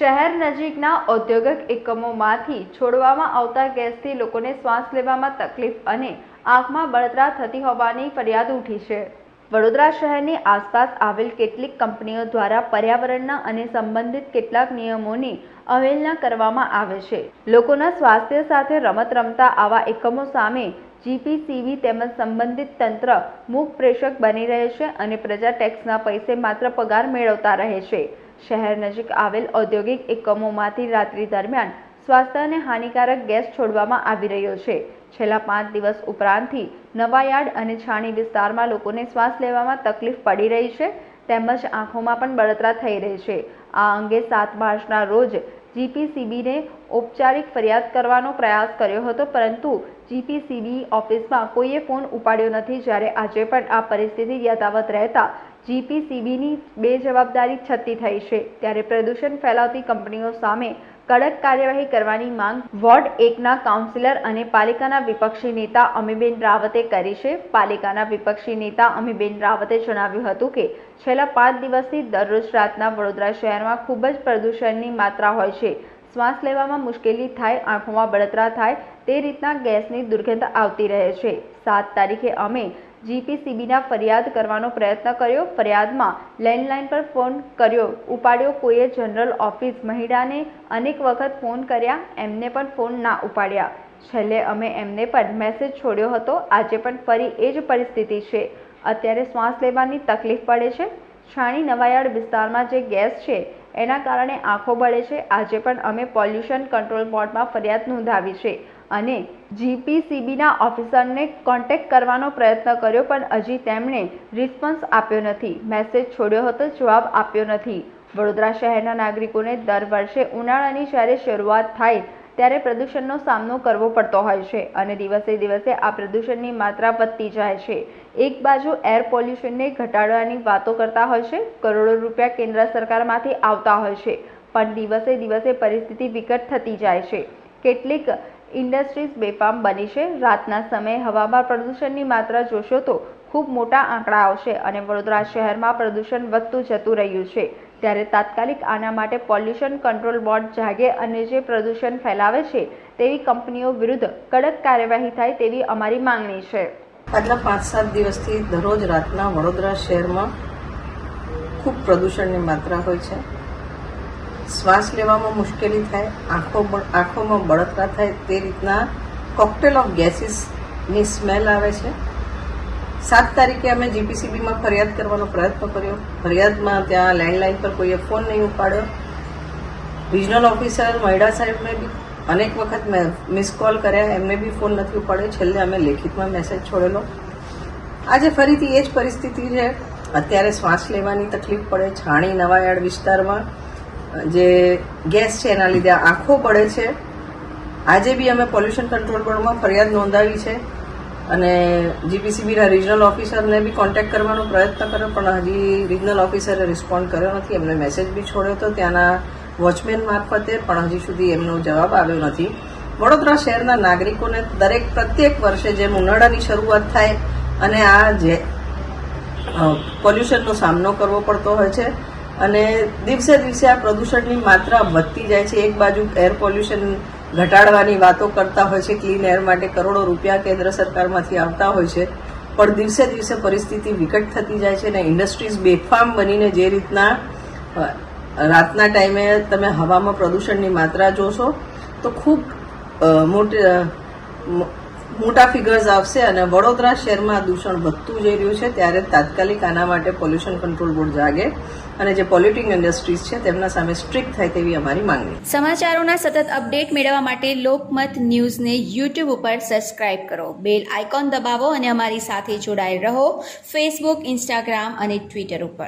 શહેર નજીકના ઔદ્યોગિક એકમોમાંથી છોડવામાં આવતા ગેસથી લોકોને શ્વાસ લેવામાં તકલીફ અને આંખમાં બળતરા થતી હોવાની ફરિયાદ ઉઠી છે. વડોદરા શહેરની આસપાસ આવેલ કેટલીક કંપનીઓ દ્વારા પર્યાવરણના અને સંબંધિત કેટલાક નિયમોની અવહેલના કરવામાં આવે છે. લોકોના સ્વાસ્થ્ય સાથે રમત રમતા આવા એકમો સામે જીપીસીબી તેમજ સંબંધિત તંત્ર મૂક પ્રેષક બની રહે છે અને પ્રજા ટેક્સના પૈસે માત્ર પગાર મેળવતા રહે છે. શહેર નજીક આવેલ ઔદ્યોગિક એકમોમાંથી રાત્રિ દરમિયાન સ્વાસ્થ્યને હાનિકારક ગેસ છોડવામાં આવી રહ્યો છે. છેલ્લા પાંચ દિવસ ઉપરાંતથી નવાયાર્ડ અને છાણી વિસ્તારમાં લોકોને શ્વાસ લેવામાં તકલીફ પડી રહી છે, તેમજ આંખોમાં પણ બળતરા થઈ રહી છે. આ અંગે સાત માર્ચના રોજ જીપીસીબીને ઔપચારિક ફરિયાદ કરવાનો પ્રયાસ કર્યો હતો, પરંતુ જીપીસીબી ઓફિસમાં કોઈએ ફોન ઉપાડ્યો નથી, જ્યારે આજે પણ આ પરિસ્થિતિ યથાવત રહેતા જીપીસીબીની બેજવાબદારી છતી થઈ છે. ત્યારે પ્રદૂષણ ફેલાવતી કંપનીઓ સામે કડક કાર્યવાહી કરવાની માંગ વોર્ડ એકના કાઉન્સિલર અને પાલિકાના વિપક્ષી નેતા અમીબેન રાવતે કરી છે. પાલિકાના વિપક્ષી નેતા અમીબેન રાવતે જણાવ્યું હતું કે, છેલ્લા પાંચ દિવસથી દરરોજ રાતના વડોદરા શહેરમાં ખૂબ જ પ્રદૂષણની માત્રા હોય છે. શ્વાસ લેવામાં મુશ્કેલી થાય, આંખોમાં બળતરા થાય, તે રીતના ગેસની દુર્ગંધ આવતી રહે છે. સાત તારીખે અમે જીપીસીબીના ફરિયાદ કરવાનો પ્રયત્ન કર્યો. ફરિયાદમાં લેન્ડલાઇન પર ફોન કર્યો. ઉપાડ્યો કોઈએ જનરલ ઓફિસ મહિલાને અનેક વખત ફોન કર્યા. એમને પણ ફોન ના ઉપાડ્યા. છેલ્લે અમે એમને પણ મેસેજ છોડ્યો હતો. આજે પણ ફરી એ જ પરિસ્થિતિ છે. અત્યારે શ્વાસ લેવાની તકલીફ પડે છે. છાણી નવાયાળ વિસ્તારમાં જે ગેસ છે, એના કારણે આંખો બળે છે. આજે પણ અમે પોલ્યુશન કંટ્રોલ બોર્ડમાં ફરિયાદ નોંધાવી છે. અને જીપીસીબીના ઓફિસરને કોન્ટેક્ટ કરવાનો પ્રયત્ન કર્યો, પણ હજી તેમણે રિસ્પોન્સ આપ્યો નથી. મેસેજ છોડ્યો હતો, જવાબ આપ્યો નથી. વડોદરા શહેરના નાગરિકોને દર વર્ષે ઉનાળાની જ્યારે શરૂઆત થાય, ત્યારે પ્રદૂષણનો સામનો કરવો પડતો હોય છે અને દિવસે દિવસે આ પ્રદૂષણની માત્રા વધતી જાય છે. એક બાજુ એર પોલ્યુશનને ઘટાડવાની વાતો કરતા હોય છે, કરોડો રૂપિયા કેન્દ્ર સરકારમાંથી આવતા હોય છે, પણ દિવસે દિવસે પરિસ્થિતિ વિકટ થતી જાય છે. કેટલીક ઇન્ડસ્ટ્રીઝ બેફામ બની છે. રાતના સમયે હવામાં પ્રદૂષણની માત્રા જોશો તો ખૂબ મોટા આંકડા આવશે અને વડોદરા શહેરમાં પ્રદૂષણ વધતું જતું રહ્યું છે. ત્યારે તાત્કાલિક આના માટે પોલ્યુશન કંટ્રોલ બોર્ડ જાગે અને જે પ્રદૂષણ ફેલાવે છે તેવી કંપનીઓ વિરુદ્ધ કડક કાર્યવાહી થાય તેવી અમારી માંગણી છે. આજના પાંચ સાત દિવસથી દરરોજ રાતના વડોદરા શહેરમાં ખૂબ પ્રદૂષણની માત્રા હોય છે. શ્વાસ લેવામાં મુશ્કેલી થાય, આંખો આંખોમાં બળતરા થાય તે રીતના કોકટેલ ઓફ ગેસીસની સ્મેલ આવે છે. સાત તારીખે અમે જીપીસીબીમાં ફરિયાદ કરવાનો પ્રયત્ન કર્યો. ફરિયાદમાં ત્યાં લેન્ડલાઇન પર કોઈએ ફોન નહીં ઉપાડ્યો. રિજનલ ઓફિસર મહિડા સાહેબને બી અનેક વખત મેં મિસ કોલ કર્યા, એમને બી ફોન નથી ઉપાડ્યો. છેલ્લે અમે લેખિતમાં મેસેજ છોડેલો. આજે ફરીથી એ જ પરિસ્થિતિ છે. અત્યારે શ્વાસ લેવાની તકલીફ પડે, છાણી નવાયાળ વિસ્તારમાં જે ગેસ છે એના લીધે આંખો પડે છે. આજે બી અમે પોલ્યુશન કંટ્રોલ બોર્ડમાં ફરિયાદ નોંધાવી છે અને જીપીસીબીના રિજનલ ઓફિસરને બી કોન્ટેક્ટ કરવાનો પ્રયત્ન કર્યો, પણ હજી રિજનલ ઓફિસરે રિસ્પોન્ડ કર્યો નથી. એમને મેસેજ બી છોડ્યો હતો ત્યાંના વોચમેન મારફતે, પણ હજી સુધી એમનો જવાબ આવ્યો નથી. વડોદરા શહેરના નાગરિકોને દરેક પ્રત્યેક વર્ષે જેમ ઉનાળાની શરૂઆત થાય અને આ જે પોલ્યુશનનો સામનો કરવો પડતો હોય છે અને દિવસે દિવસે આ પ્રદૂષણની માત્રા વધતી જાય છે. એક બાજુ એર પોલ્યુશન ઘટાડવાની વાતો કરતા હોય છે, ક્લીન એર માટે કરોડો રૂપિયા કેન્દ્ર સરકારમાંથી આવતા હોય છે, પણ દિવસે દિવસે પરિસ્થિતિ વિકટ થતી જાય છે અને ઇન્ડસ્ટ્રીઝ બેફામ બનીને જે રીતના રાતના ટાઈમે તમે હવામાં પ્રદૂષણની માત્રા જોશો, તો ખૂબ મોટી મોટા ફિગર્સ આવશે અને વડોદરા શહેરમાં દૂષણ વધતું જઈ રહ્યું છે, ત્યારે તાત્કાલિક આના માટે પોલ્યુશન કંટ્રોલ બોર્ડ જાગે અને જે પોલ્યુટિંગ ઇન્ડસ્ટ્રીઝ છે, તેમના સામે સ્ટ્રિક્ટ થાય તેવી અમારી માંગણી સમાચારોના સતત અપડેટ મેળવવા માટે લોકમત ન્યૂઝને યુટ્યુબ ઉપર સબસ્ક્રાઇબ કરો. બેલ આઇકોન દબાવો અને અમારી સાથે જોડાયેલ રહો. ફેસબુક ઇન્સ્ટાગ્રામ અને ટ્વિટર ઉપર.